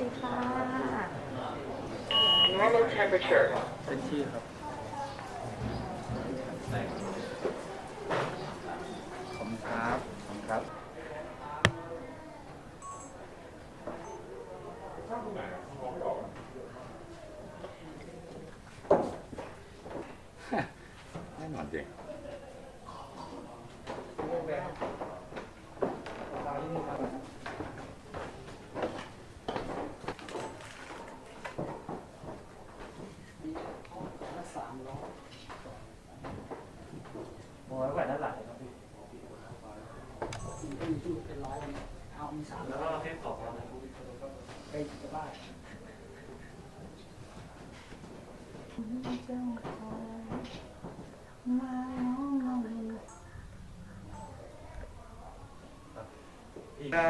ดีค่ะ Normal temperature. เป็นที่ครับ ขอบคุณครับ ขอบคุณครับ แน่นอนจริง มองไว้ก่อนด้านหลังครับพี่ แล้วก็เทปสองครับ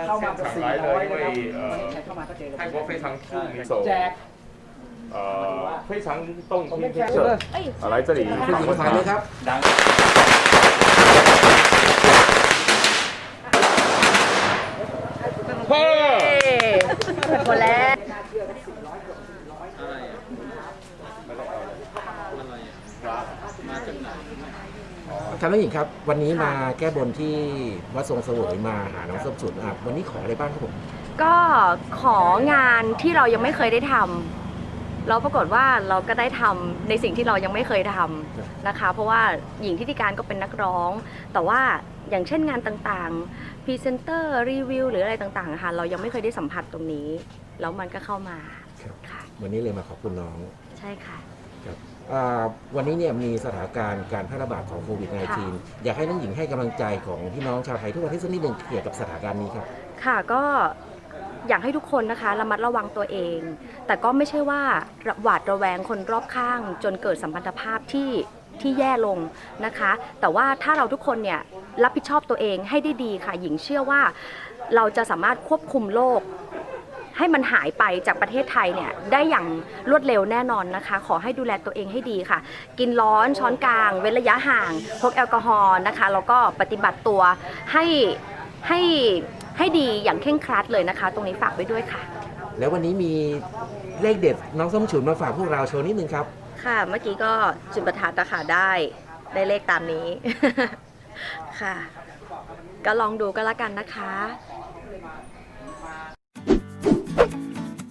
เข้ามาจะสี่ร้อยนะครับ 呃 ใครเข้ามาก็เจอกับ 泰国非常出名手 แจก 呃非常动听的色 เอ้ย 啊，来这里访问 ถ่ายเ อะไรอะอะไรอะมาจากไหนท่านผู้หญิงครับ วันนี้มาแก้บนที่วัดทรงเสวยมาหาน้องส้มฉุนอะวันนี้ขออะไรบ้างครับผมก็ของานที่เรายังไม่เคยได้ทำแล้วปรากฏว่าเราก็ได้ทำในสิ่งที่เรายังไม่เคยทำนะคะ เพราะว่าหญิงทิติการก็เป็นนักร้อง แต่ว่าอย่างเช่นงานต่างๆพรีเซนเตอร์รีวิวหรืออะไรต่างๆอะค่ะเรายังไม่เคยได้สัมผัสตรงนี้ แล้วมันก็เข้ามา ครับค่ะวันนี้เลยมาขอบคุณน้องใช่ค่ะ ครับอ่าวันนี้เนี่ยมีสถานการณ์การแพร่ระบาดของโควิด -19 อยากให้น้องหญิงให้กำลังใจของพี่น้องชาวไทยทุกประเทศสักนิดหนึ่งเกี่ยวกับสถานการณ์นี้ครับ ค่ะก็อยากให้ทุกคนนะคะระมัดระวังตัวเอง แต่ก็ไม่ใช่ว่าระหวาดระแวงคนรอบข้าง จนเกิดสัมพันธภาพที่ที่แย่ลงนะคะ แต่ว่าถ้าเราทุกคนเนี่ยรับผิดชอบตัวเองให้ได้ดีค่ะ หญิงเชื่อว่าเราจะสามารถควบคุมโรค ให้มันหายไปจากประเทศไทยเนี่ยได้อย่างรวดเร็วแน่นอนนะคะ ขอให้ดูแลตัวเองให้ดีค่ะ กินร้อนช้อนกลาง เว้นระยะห่างพกแอลกอฮอล์นะคะแล้วก็ปฏิบัติตัวให้ให้ให้ดีอย่างเคร่งครัดเลยนะคะ ตรงนี้ฝากไว้ด้วยค่ะ แล้ววันนี้มีเลขเด็ดน้องส้มฉุนมาฝากพวกเราโชว์นิดนึงครับ ค่ะ เมื่อกี้ก็จุดประทัดนะคะได้ได้เลขตามนี้ ค่ะ ก็ลองดูก็แล้วกันนะคะ